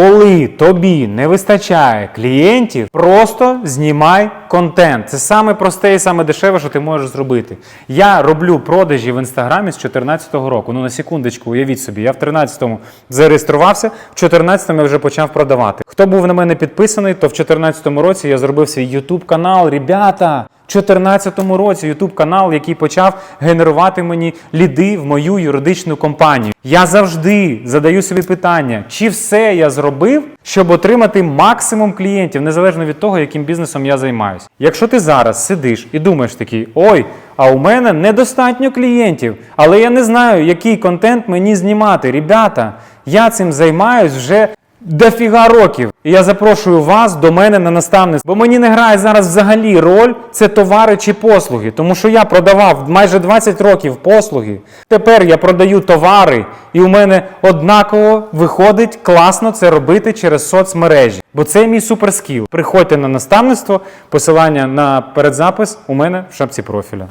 Коли тобі не вистачає клієнтів, просто знімай контент. Це саме просте і саме дешеве, що ти можеш зробити. Я роблю продажі в інстаграмі з 2014 року. Ну на секундочку, уявіть собі, я в 13-му зареєструвався, в 14-му я вже почав продавати. Хто був на мене підписаний, то в 2014 році я зробив свій YouTube канал. Ребята, 2014 році YouTube канал, який почав генерувати мені ліди в мою юридичну компанію. Я завжди задаю собі питання, чи все я зробив, щоб отримати максимум клієнтів, незалежно від того, яким бізнесом я займаюся. Якщо ти зараз сидиш і думаєш такий, ой, а у мене недостатньо клієнтів, але я не знаю, який контент мені знімати. Ребята, я цим займаюсь вже дофіга років. І я запрошую вас до мене на наставництво. Бо мені не грає зараз взагалі роль це товари чи послуги. Тому що я продавав майже 20 років послуги. Тепер я продаю товари, і у мене однаково виходить класно це робити через соцмережі. Бо це мій суперскіл. Приходьте на наставництво, посилання на передзапис у мене в шапці профіля.